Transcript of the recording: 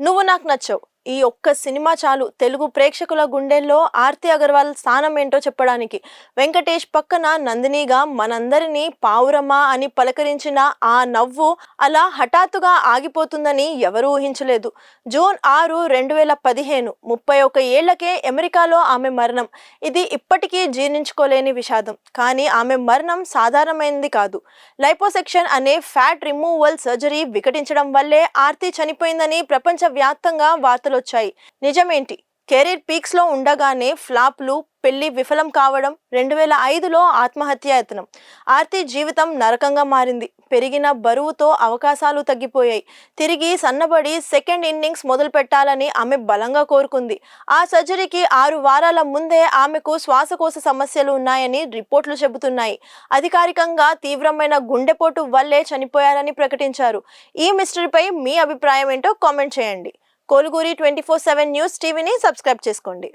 నువ్వు నాకు నచ్చవు. ఈ ఒక్క సినిమా చాలు తెలుగు ప్రేక్షకుల గుండెల్లో ఆర్తి అగర్వాల్ స్థానం ఏంటో చెప్పడానికి. వెంకటేష్ పక్కన నందినిగా మనందరినీ పావురమ్మ అని పలకరించిన ఆ నవ్వు అలా హఠాత్తుగా ఆగిపోతుందని ఎవరూ ఊహించలేదు. జూన్ ఆరు రెండు వేల పదిహేను ముప్పై ఒక ఏళ్ళకే అమెరికాలో ఆమె మరణం. ఇది ఇప్పటికీ జీర్ణించుకోలేని విషాదం. కానీ ఆమె మరణం సాధారణమైనది కాదు. లైపోసెక్షన్ అనే ఫ్యాట్ రిమూవల్ సర్జరీ వికటించడం వల్లే ఆర్తి చనిపోయిందని ప్రపంచవ్యాప్తంగా వార్తలు వచ్చాయి నిజమేంటి? కెరీర్ పీక్స్లో ఉండగానే ఫ్లాప్లు పెళ్ళి విఫలం కావడం రెండు వేల ఐదులో ఆత్మహత్యాయత్నం ఆర్తి జీవితం నరకంగా మారింది. పెరిగిన బరువుతో అవకాశాలు తగ్గిపోయాయి. తిరిగి సన్నబడి సెకండ్ ఇన్నింగ్స్ మొదలు పెట్టాలని ఆమె బలంగా కోరుకుంది. ఆ సర్జరీకి ఆరు వారాల ముందే ఆమెకు శ్వాసకోశ సమస్యలు ఉన్నాయని రిపోర్ట్లు చెబుతున్నాయి. అధికారికంగా తీవ్రమైన గుండెపోటు వల్లే చనిపోయారని ప్రకటించారు. ఈ మిస్టరీపై మీ అభిప్రాయం ఏంటో కామెంట్ చేయండి. Koluguri twenty four seven news టీవీని సబ్స్క్రైబ్ చేసుకోండి.